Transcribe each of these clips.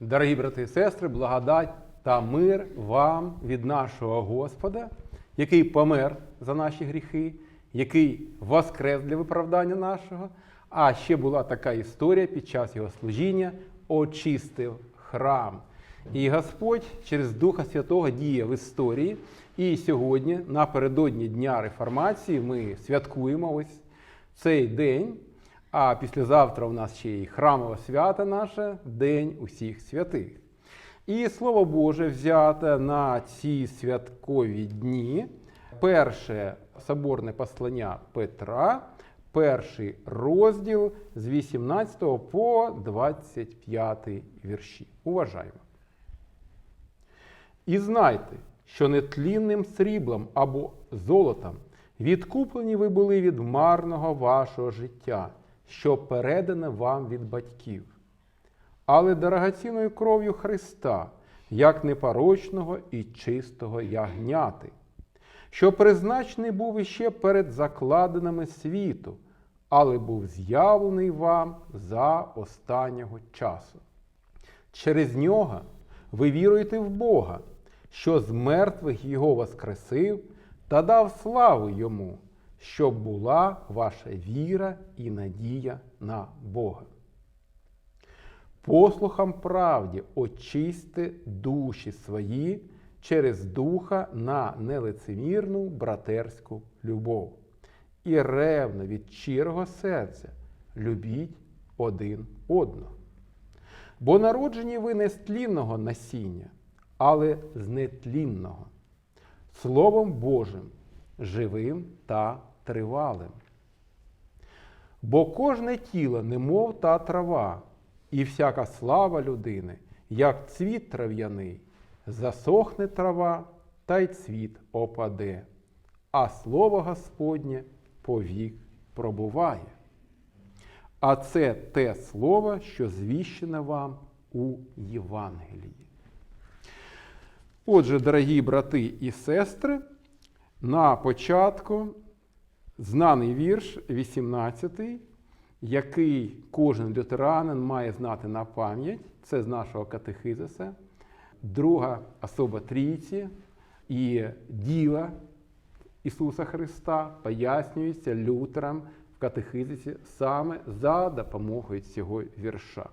Дорогі брати і сестри, благодать та мир вам від нашого Господа, який помер за наші гріхи, який воскрес для виправдання нашого. А ще була така історія під час його служіння, очистив храм. І Господь через Духа Святого діє в історії. І сьогодні, напередодні Дня Реформації, ми святкуємо ось цей день. А післязавтра у нас ще й храмове свято наше День усіх святих. І Слово Боже взяте на ці святкові дні. Перше соборне послання Петра, перший розділ з 18 по 25 вірші. Уважаємо. І знайте, що нетлінним сріблом або золотом відкуплені ви були від марного вашого життя, що передане вам від батьків, але дорогоцінною кров'ю Христа, як непорочного і чистого ягняти, що призначений був іще перед закладинами світу, але був з'явлений вам за останнього часу. Через нього ви віруєте в Бога, що з мертвих Його воскресив та дав славу Йому, щоб була ваша віра і надія на Бога. Послухам правді очисти душі свої через духа на нелицемірну братерську любов. І ревно від щирого серця любіть один одного. Бо народжені ви не з тлінного насіння, але з нетлінного, Словом Божим, живим та тривалим. Бо кожне тіло, немов та трава, і всяка слава людини, як цвіт трав'яний, засохне трава, та й цвіт опаде, а слово Господнє повік пробуває. А це те слово, що звіщене вам у Євангелії. Отже, дорогі брати і сестри, на початку знаний вірш 18, який кожен лютеранин має знати на пам'ять, це з нашого катехизиса, друга особа трійці і діла Ісуса Христа пояснюється лютером в катехизисі саме за допомогою цього вірша.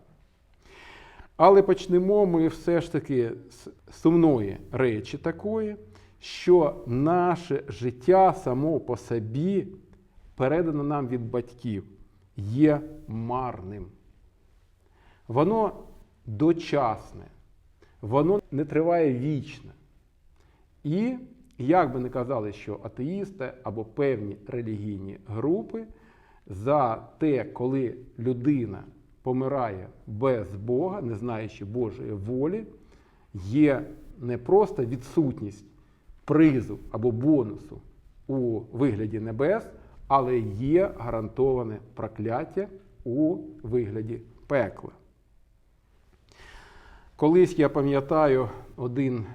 Але почнемо ми все ж таки з сумної речі такої, що наше життя само по собі, передане нам від батьків, є марним. Воно дочасне, воно не триває вічно. І, як би не казали, що атеїсти або певні релігійні групи, за те, коли людина помирає без Бога, не знаючи Божої волі, є не просто відсутність призу або бонусу у вигляді небес, але є гарантоване прокляття у вигляді пекла. Колись я пам'ятаю, один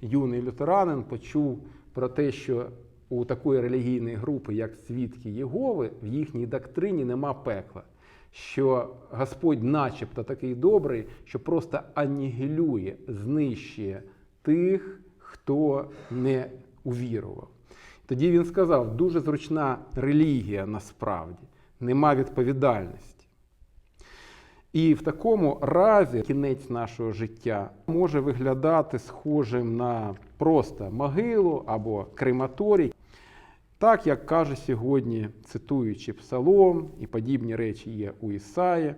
юний лютеранин почув про те, що у такої релігійної групи, як свідки Єгови, в їхній доктрині нема пекла. Що Господь, начебто, такий добрий, що просто анігілює, знищує тих, хто не увірував. Тоді він сказав: дуже зручна релігія насправді, нема відповідальності. І в такому разі кінець нашого життя може виглядати схожим на просто могилу або крематорій. Так, як каже сьогодні, цитуючи Псалом, і подібні речі є у Ісаї,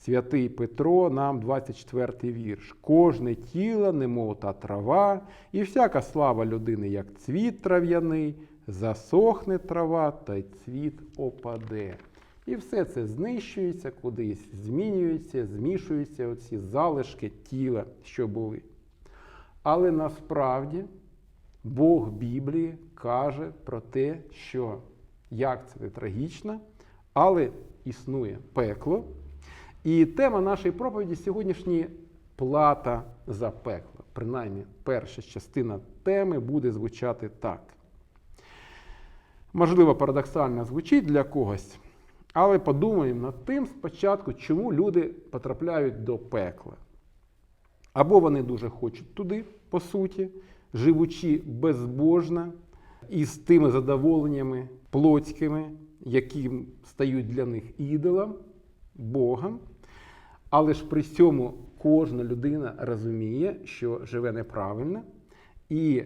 святий Петро, нам 24 вірш. Кожне тіло, немов та трава, і всяка слава людини, як цвіт трав'яний, засохне трава, та й цвіт опаде. І все це знищується, кудись змінюється, змішуються оці залишки тіла, що були. Але насправді Бог Біблії каже про те, що як це не трагічно, але існує пекло. І тема нашої проповіді сьогоднішній плата за пекло. Принаймні, перша частина теми буде звучати так. Можливо, парадоксально звучить для когось, але подумаємо над тим спочатку, чому люди потрапляють до пекла. Або вони дуже хочуть туди, по суті, живучи безбожно і з тими задоволеннями плотськими, які стають для них ідолом, Богом. Але ж при цьому кожна людина розуміє, що живе неправильно. І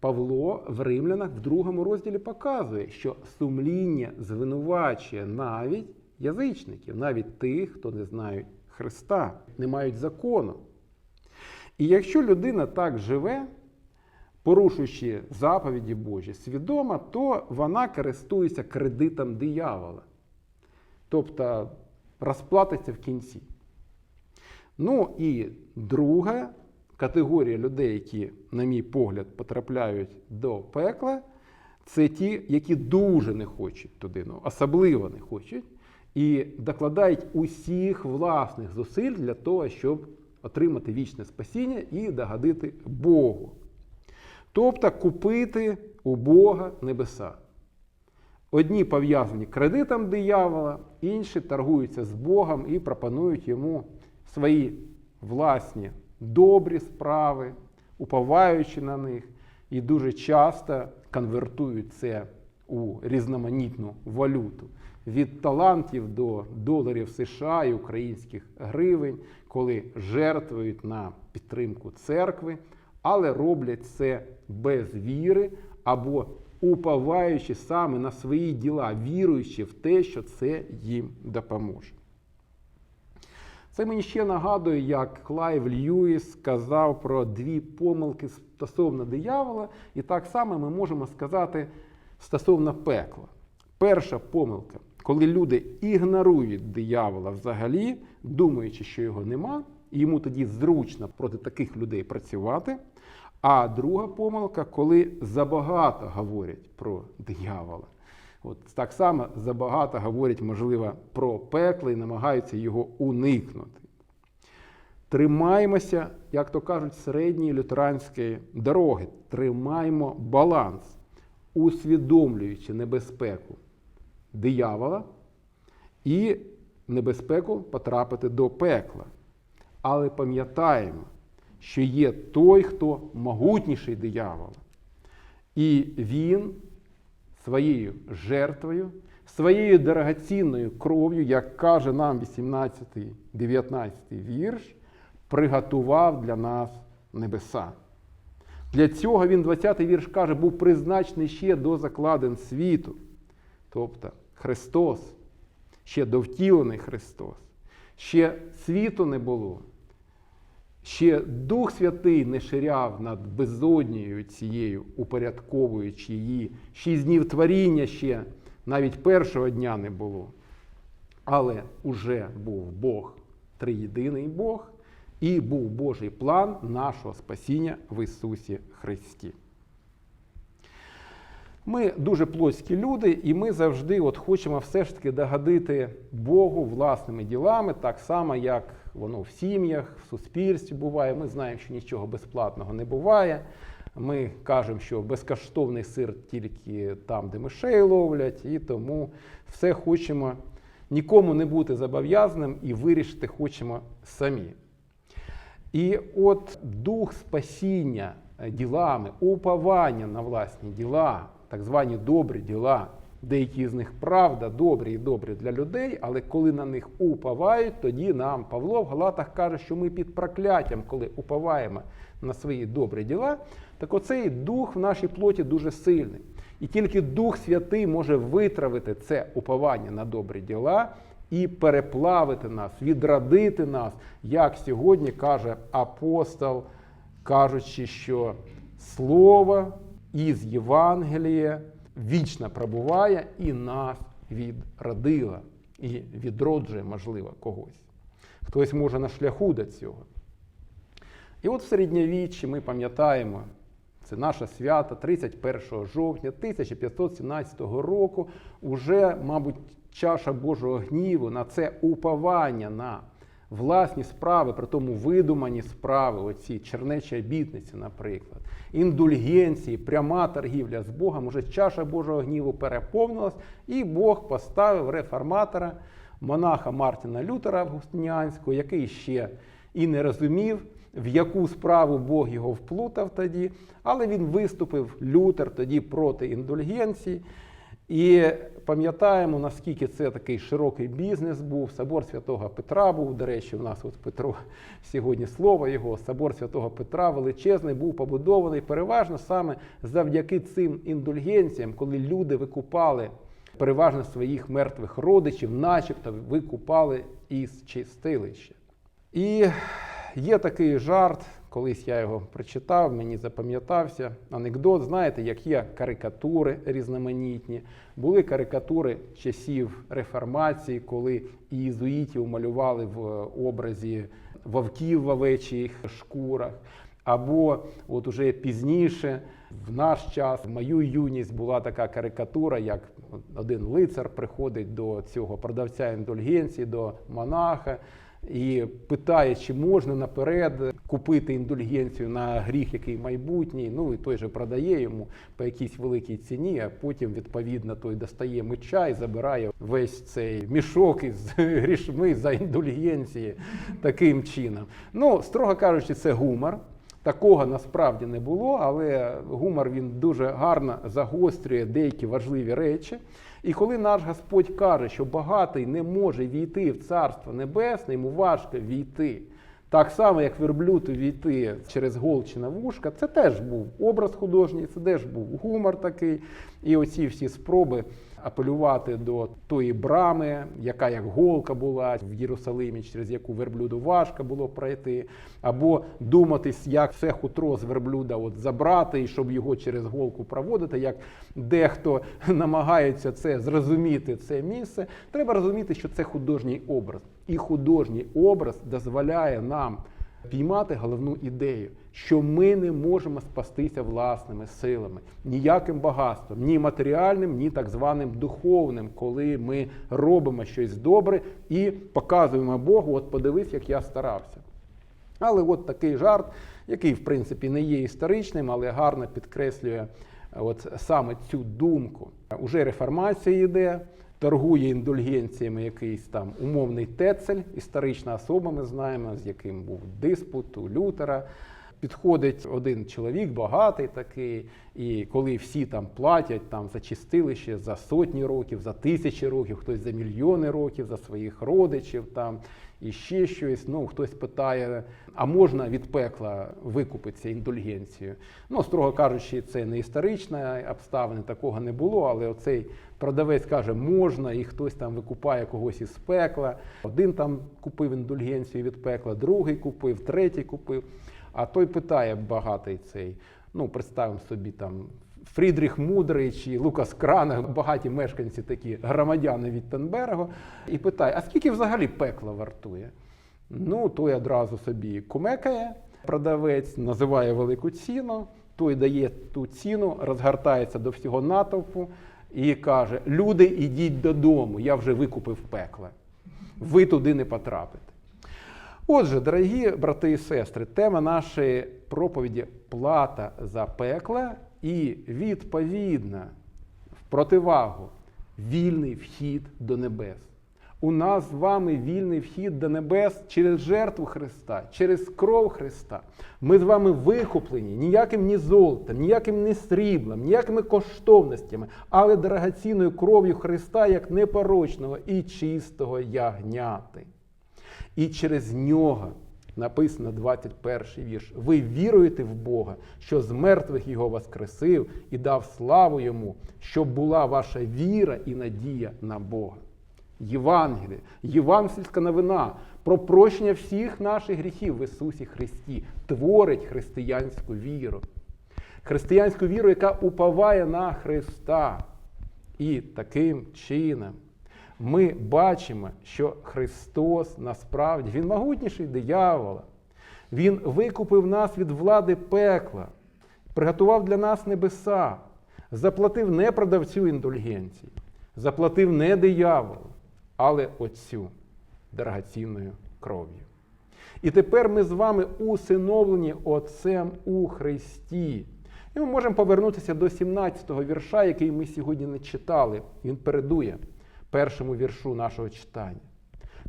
Павло в Римлянах в другому розділі показує, що сумління звинувачує навіть язичників, навіть тих, хто не знають Христа, не мають закону. І якщо людина так живе, порушуючи заповіді Божі свідомо, то вона користується кредитом диявола. Тобто розплатиться в кінці. Ну і друга категорія людей, які, на мій погляд, потрапляють до пекла, це ті, які дуже не хочуть туди, ну, особливо не хочуть, і докладають усіх власних зусиль для того, щоб отримати вічне спасіння і догодити Богу. Тобто купити у Бога небеса. Одні пов'язані кредитом диявола, інші торгуються з Богом і пропонують йому свої власні добрі справи, уповаючи на них, і дуже часто конвертують це у різноманітну валюту. Від талантів до доларів США і українських гривень, коли жертвують на підтримку церкви, але роблять це без віри або уповаючи саме на свої діла, віруючи в те, що це їм допоможе. Це мені ще нагадує, як Клайв Льюіс сказав про дві помилки стосовно диявола, і так само ми можемо сказати стосовно пекла. Перша помилка, коли люди ігнорують диявола взагалі, думаючи, що його нема, і йому тоді зручно проти таких людей працювати. А друга помилка, коли забагато говорять про диявола. От так само забагато говорять, можливо, про пекло і намагаються його уникнути. Тримаємося, як то кажуть, середньої лютеранської дороги. Тримаємо баланс, усвідомлюючи небезпеку диявола і небезпеку потрапити до пекла. Але пам'ятаємо, що є той, хто могутніший диявола. І він своєю жертвою, своєю дорогоцінною кров'ю, як каже нам 18-19 вірш, приготував для нас небеса. Для цього він, 20-й вірш каже, був призначений ще до закладин світу. Тобто Христос, ще довтілений Христос, ще світу не було. Ще Дух Святий не ширяв над безоднією цією, упорядковуючи її. Шість днів творіння ще навіть першого дня не було. Але уже був Бог, триєдиний Бог, і був Божий план нашого спасіння в Ісусі Христі. Ми дуже плоські люди, і ми завжди от хочемо все ж таки догодити Богу власними ділами, так само, як воно в сім'ях, в суспільстві буває. Ми знаємо, що нічого безплатного не буває. Ми кажемо, що безкоштовний сир тільки там, де мишей ловлять, і тому все хочемо нікому не бути зобов'язаним і вирішити хочемо самі. І от дух спасіння ділами, уповання на власні діла, так звані добрі діла, деякі з них правда, добрі і добрі для людей, але коли на них уповають, тоді нам Павло в Галатах каже, що ми під прокляттям, коли уповаємо на свої добрі діла, так оцей дух в нашій плоті дуже сильний. І тільки Дух Святий може витравити це уповання на добрі діла і переплавити нас, відрадити нас, як сьогодні каже апостол, кажучи, що слово із Євангелія вічно пробуває і нас відродила, і відроджує, можливо, когось. Хтось може на шляху до цього. І от в середньовіччі ми пам'ятаємо, це наше свято 31 жовтня 1517 року, уже, мабуть, чаша Божого гніву на це уповання на власні справи, при тому видумані справи, оці чернечі обітниці, наприклад, індульгенції, пряма торгівля з Богом, уже чаша Божого гніву переповнилась, і Бог поставив реформатора, монаха Мартіна Лютера Августиніанського, який ще і не розумів, в яку справу Бог його вплутав тоді, але він виступив Лютер тоді проти індульгенцій. І пам'ятаємо, наскільки це такий широкий бізнес був. Собор Святого Петра був. До речі, у нас от Петро сьогодні слово його. Собор Святого Петра величезний був побудований переважно саме завдяки цим індульгенціям, коли люди викупали переважно своїх мертвих родичів, начебто викупали із чистилища. І є такий жарт, колись я його прочитав, мені запам'ятався анекдот. Знаєте, як є карикатури різноманітні. Були карикатури часів реформації, коли ієзуїтів малювали в образі вовків в овечих шкурах. Або от уже пізніше, в наш час, в мою юність була така карикатура, як один лицар приходить до цього продавця індульгенції, до монаха, і питає, чи можна наперед купити індульгенцію на гріх, який майбутній. Ну і той же продає йому по якійсь великій ціні, а потім, відповідно, той достає меча і забирає весь цей мішок із грішми за індульгенції таким чином. Ну, строго кажучи, це гумор. Такого насправді не було, але гумор він дуже гарно загострює деякі важливі речі. І коли наш Господь каже, що багатий не може війти в Царство Небесне, йому важко війти. Так само, як верблюд війти через голчина вушка, це теж був образ художній, це теж був гумор такий. І оці всі спроби апелювати до тої брами, яка як голка була в Єрусалимі, через яку верблюду важко було пройти, або думатись, як все хутро з верблюда от забрати, і щоб його через голку проводити, як дехто намагається це зрозуміти, це місце. Треба розуміти, що це художній образ. І художній образ дозволяє нам піймати головну ідею, що ми не можемо спастися власними силами, ніяким багатством, ні матеріальним, ні так званим духовним, коли ми робимо щось добре і показуємо Богу, от подивись, як я старався. Але от такий жарт, який, в принципі, не є історичним, але гарно підкреслює от саме цю думку. Уже реформація йде, торгує індульгенціями якийсь там умовний Тецель, історична особа, ми знаємо, з яким був диспут у Лютера. Підходить один чоловік, багатий такий, і коли всі там платять там за чистилище за сотні років, за тисячі років, хтось за мільйони років, за своїх родичів там і ще щось. Ну хтось питає, а можна від пекла викупитися індульгенцію? Ну, строго кажучи, це не історична обставина, такого не було, але оцей продавець каже, можна, і хтось там викупає когось із пекла. Один там купив індульгенцію від пекла, другий купив, третій купив. А той питає багатий цей, ну представимо собі там Фрідріх Мудрий чи Лукас Крана, багаті мешканці такі громадяни від Тенбергу, і питає: а скільки взагалі пекло вартує? Ну, той одразу собі кумекає, продавець називає велику ціну, той дає ту ціну, розгортається до всього натовпу і каже: Люди, ідіть додому, я вже викупив пекло. Ви туди не потрапите. Отже, дорогі брати і сестри, тема нашої проповіді плата за пекла і відповідна в противагу вільний вхід до небес. У нас з вами вільний вхід до небес через жертву Христа, через кров Христа. Ми з вами викуплені ніяким ні золотом, ніяким ні сріблом, ніякими коштовностями, але дорогоцінною кров'ю Христа як непорочного і чистого ягняти. І через нього написано 21 вірш. Ви віруєте в Бога, що з мертвих Його воскресив і дав славу Йому, щоб була ваша віра і надія на Бога. Євангеліє, євангельська новина про прощення всіх наших гріхів в Ісусі Христі творить християнську віру. Християнську віру, яка уповає на Христа. І таким чином ми бачимо, що Христос насправді Він могутніший диявола. Він викупив нас від влади пекла, приготував для нас небеса, заплатив не продавцю індульгенції, заплатив не дияволу, але Отцю дорогоцінною кров'ю. І тепер ми з вами усиновлені Отцем у Христі. І ми можемо повернутися до 17-го вірша, який ми сьогодні не читали. Він передує першому віршу нашого читання.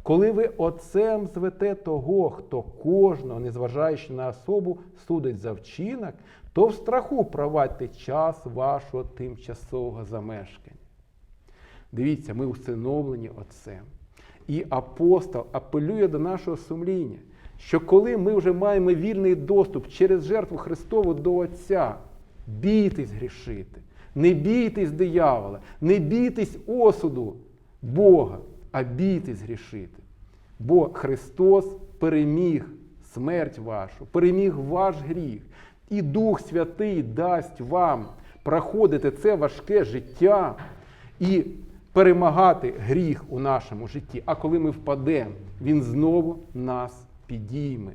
Коли ви отцем звете того, хто кожного, незважаючи на особу, судить за вчинок, то в страху провадьте час вашого тимчасового замешкання. Дивіться, ми усиновлені Отцем. І апостол апелює до нашого сумління, що коли ми вже маємо вільний доступ через жертву Христову до Отця, бійтесь грішити, не бійтесь диявола, не бійтесь осуду Бога, а бійтесь грішити. Бо Христос переміг смерть вашу, переміг ваш гріх. І Дух Святий дасть вам проходити це важке життя і перемагати гріх у нашому житті. А коли ми впадемо, Він знову нас підійме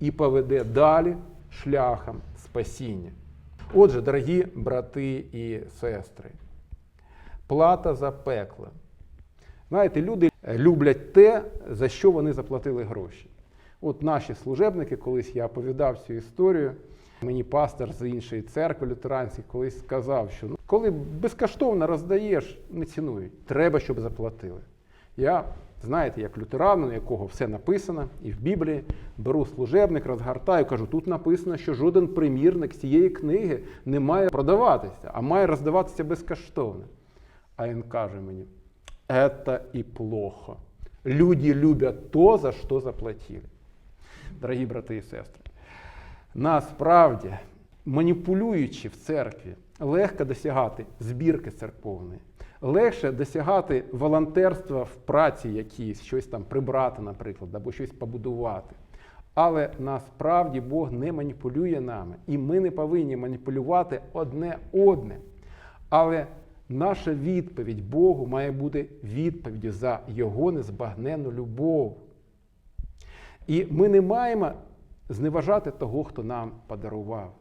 і поведе далі шляхом спасіння. Отже, дорогі брати і сестри, плата за пекло. Знаєте, люди люблять те, за що вони заплатили гроші. От наші служебники, колись я оповідав цю історію. Мені пастор з іншої церкви лютеранської колись сказав, що ну, коли безкоштовно роздаєш, не цінують. Треба, щоб заплатили. Я, знаєте, як лютеран, у якого все написано, і в Біблії беру служебник, розгортаю, кажу, тут написано, що жоден примірник цієї книги не має продаватися, а має роздаватися безкоштовно. А він каже мені, це і плохо. Люди люблять то, за що заплатили. Дорогі брати і сестри. Насправді, маніпулюючи в церкві, легко досягати збірки церковної, легше досягати волонтерства в праці якійсь, щось там прибрати, наприклад, або щось побудувати. Але насправді Бог не маніпулює нами, і ми не повинні маніпулювати одне одне. Але наша відповідь Богу має бути відповіддю за Його незбагненну любов. І ми не маємо зневажати того, хто нам подарував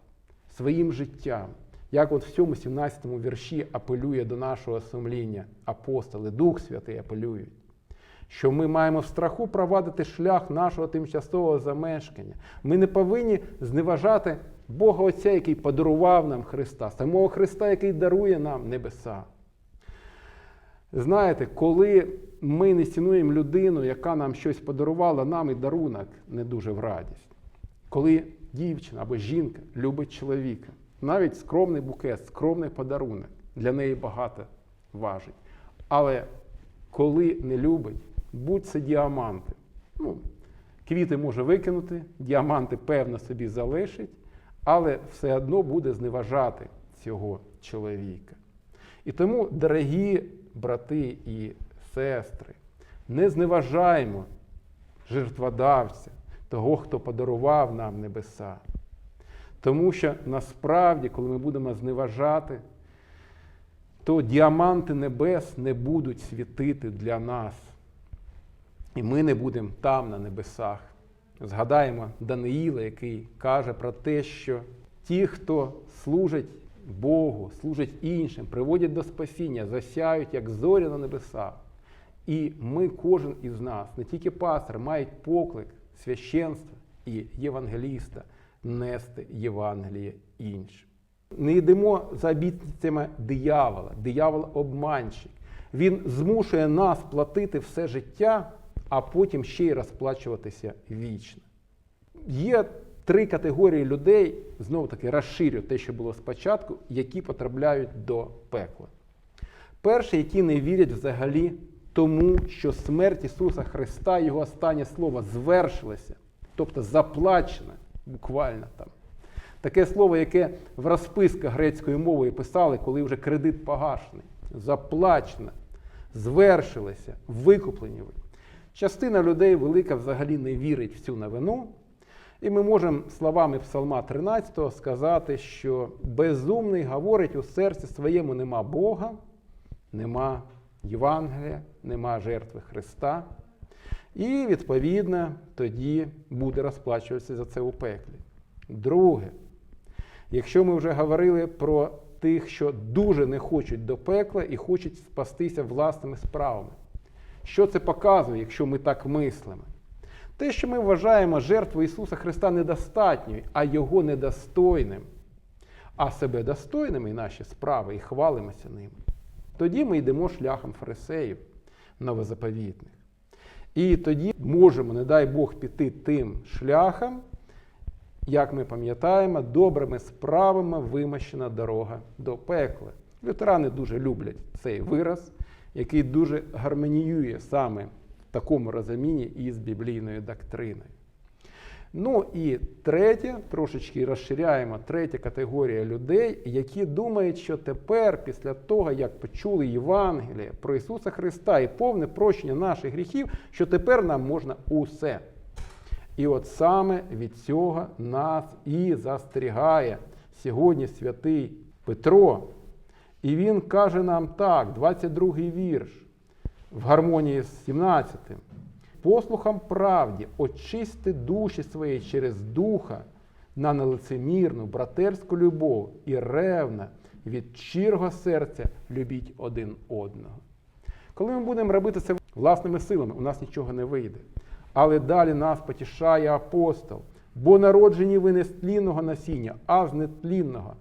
своїм життям. Як от в цьому 17 му вірші апелює до нашого сумління апостоли, Дух Святий апелюють, що ми маємо в страху провадити шлях нашого тимчасового замешкання. Ми не повинні зневажати Бога Отця, який подарував нам Христа, самого Христа, який дарує нам небеса. Знаєте, коли ми не цінуємо людину, яка нам щось подарувала, нам і дарунок не дуже в радість. Коли дівчина або жінка любить чоловіка, навіть скромний букет, скромний подарунок для неї багато важить. Але коли не любить, будь це діаманти. Ну, Квіти може викинути, діаманти, певно, собі залишить, але все одно буде зневажати цього чоловіка. І тому, дорогі брати і сестри, не зневажаємо жертводавця, того, хто подарував нам небеса. Тому що насправді, коли ми будемо зневажати, то діаманти небес не будуть світити для нас. І ми не будемо там, на небесах. Згадаємо Даниїла, який каже про те, що ті, хто служать Богу, служать іншим, приводять до спасіння, засяють, як зорі на небесах. І ми, кожен із нас, не тільки пастор, мають поклик священства і євангеліста нести Євангеліє іншим. Не йдемо за обітницями диявола. Диявол обманщик. Він змушує нас платити все життя, а потім ще й розплачуватися вічно. Є три категорії людей, знову таки розширю те, що було спочатку, які потрапляють до пекла. Перші, які не вірять взагалі тому, що смерть Ісуса Христа, Його останнє слово звершилося, тобто заплачено, буквально там. Таке слово, яке в розписках грецькою мовою писали, коли вже кредит погашений. Заплачено, звершилося, викуплені ви. Частина людей велика взагалі не вірить в цю новину. І ми можемо словами Псалма 13 сказати, що безумний говорить у серці своєму нема Бога, нема Євангелія, нема жертви Христа. І, відповідно, тоді буде розплачуватися за це у пеклі. Друге, якщо ми вже говорили про тих, що дуже не хочуть до пекла і хочуть спастися власними справами, що це показує, якщо ми так мислимо? Те, що ми вважаємо жертву Ісуса Христа недостатньою, а Його недостойним, а себе достойними і наші справи, і хвалимося ними, тоді ми йдемо шляхом фарисеїв новозаповітних. І тоді можемо, не дай Бог, піти тим шляхом, як ми пам'ятаємо, добрими справами вимощена дорога до пекла. Лютерани дуже люблять цей вираз, який дуже гармоніює саме в такому розумінні із біблійною доктриною. Ну і третє, трошечки розширяємо, третя категорія людей, які думають, що тепер, після того, як почули Євангеліє про Ісуса Христа і повне прощення наших гріхів, що тепер нам можна усе. І от саме від цього нас і застерігає сьогодні святий Петро. І він каже нам так, 22-й вірш, в гармонії з 17-тим. Послухам правді, очисти душі свої через духа на нелицемірну братерську любов і ревна від щирого серця любіть один одного. Коли ми будемо робити це власними силами, у нас нічого не вийде. Але далі нас потішає апостол, бо народжені ви не з тлінного насіння, а з нетлінного,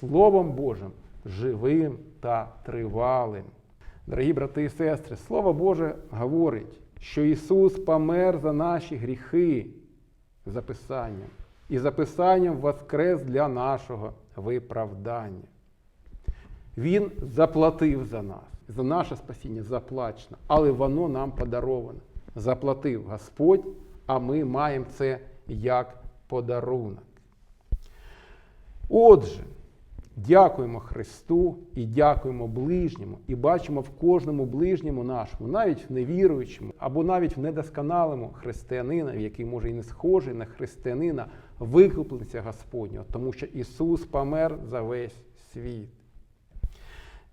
Словом Божим, живим та тривалим. Дорогі брати і сестри, Слово Боже говорить, що Ісус помер за наші гріхи записанням, і записанням воскрес для нашого виправдання. Він заплатив за нас, за наше спасіння заплачено, але воно нам подароване. Заплатив Господь, а ми маємо це як подарунок. Отже, дякуємо Христу і дякуємо ближньому, і бачимо в кожному ближньому нашому, навіть в невіруючому, або навіть в недосконалому християнина, який може і не схожий на християнина, викупленця Господнього, тому що Ісус помер за весь світ.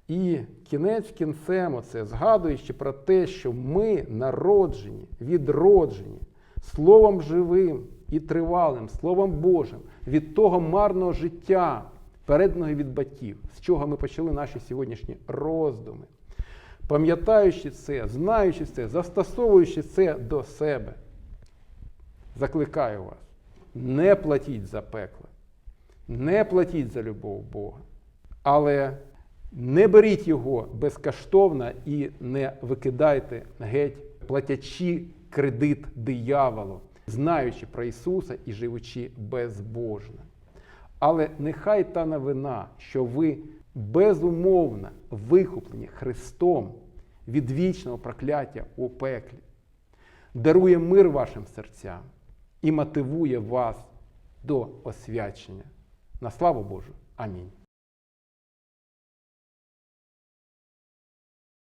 І кінець кінцем оце, згадуючи про те, що ми народжені, відроджені Словом живим і тривалим, Словом Божим, від того марного життя, переданого від батьків, з чого ми почали наші сьогоднішні роздуми. Пам'ятаючи це, знаючи це, застосовуючи це до себе, закликаю вас, не платіть за пекло, не платіть за любов Бога. Але не беріть його безкоштовно і не викидайте геть, платячи кредит дияволу, знаючи про Ісуса і живучи безбожно. Але нехай та новина, що ви безумовно викуплені Христом від вічного прокляття у пеклі, дарує мир вашим серцям і мотивує вас до освячення. На славу Божу. Амінь.